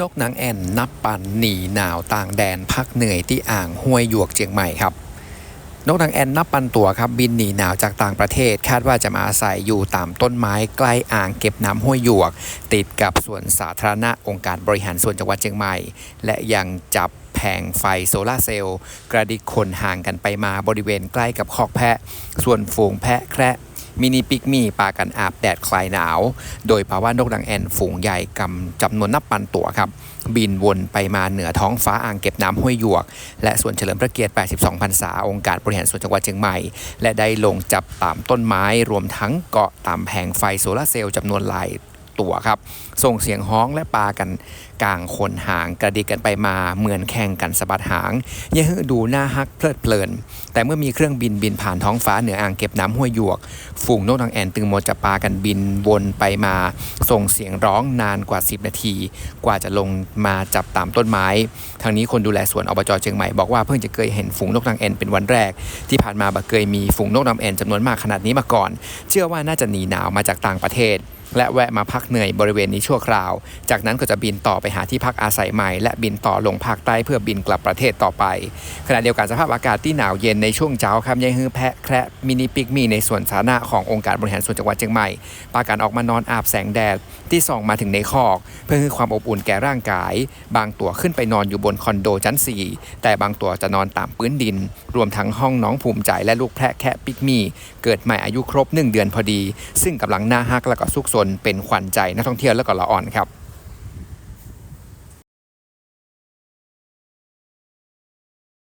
นกนางแอ่นนับปันหนีหนาวต่างแดนพักเหนื่อยที่อ่างห้วยหยวกเชียงใหม่ครับ นกนางแอ่นนับปันตัวครับบินหนีหนาวจากต่างประเทศ คาดว่าจะมาอาศัยอยู่ตามต้นไม้ใกล้อ่างเก็บน้ำห้วยหยวก ติดกับส่วนสาธารณะองค์การบริหารส่วนจังหวัดเชียงใหม่ และยังจับแผงไฟโซลาร์เซลล์กระดิกคนห่างกันไปมาบริเวณใกล้กับคอกแพะ ส่วนฝูงแพะแคระ มินิปิกมีปลากันอาบแดดคลายหนาว โดยภาวะนกนางแอ่นฝูงใหญ่กำจำนวนนับพันตัวครับ บินวนไปมาเหนือท้องฟ้าอ่างเก็บน้ำห้วยหยวก และส่วนเฉลิมพระเกียรติ 82 พรรษา องค์การบริหารส่วนจังหวัดเชียงใหม่ และได้ลงจับตามต้นไม้รวมทั้งเกาะตามแผงไฟโซลาร์เซลล์จำนวนหลาย ตัวครับ ส่งเสียงฮ้องและปากันกลางคนหางกระดิกกันไปมาเหมือนแข่งกันสะบัดหางยังดูน่าฮักเพลิดเพลิน แต่เมื่อมีเครื่องบินบินผ่านท้องฟ้าเหนืออ่างเก็บน้ำห้วยหยวก ฝูงนกนางแอ่นตึงโมจะปากันบินวนไปมา ส่งเสียงร้องนานกว่า 10 นาที กว่าจะลงมาจับตามต้นไม้ ทางนี้คนดูแลสวนอบจเชียงใหม่บอกว่าเพิ่งจะเคยเห็นฝูงนกนางแอ่นเป็นวันแรก ที่ผ่านมาบ่เคยมีฝูงนกนางแอ่นจำนวนมากขนาดนี้มาก่อน เชื่อว่าน่าจะหนีหนาวมาจากต่างประเทศ และแวะมาพักเหนื่อยบริเวณนี้ชั่วคราว จากนั้นก็จะบินต่อไปหาที่พักอาศัยใหม่ และบินต่อลงภาคใต้เพื่อบินกลับประเทศต่อไป ขณะเดียวกันสภาพอากาศที่หนาวเย็นในช่วงเช้าครับยังฮือแพะแคระมินิปิกมีในส่วนสาธารณะขององค์การบริหารส่วนจังหวัดเชียงใหม่ปากันออกมานอนอาบแสงแดดที่ส่องมาถึงในคอก เพื่อให้ความอบอุ่นแก่ร่างกาย บางตัวขึ้นไปนอนอยู่บนคอนโดชั้น 4 แต่บางตัวจะนอนตามพื้นดิน รวมทั้งห้องน้องภูมิใจและลูกแพะแคะปิกมีเกิดใหม่อายุครบ1เดือนพอดี ซึ่งกำลังน่าฮักและก็ซุกซนเป็นขวัญใจนักท่องเที่ยวและก็ละอ่อนครับ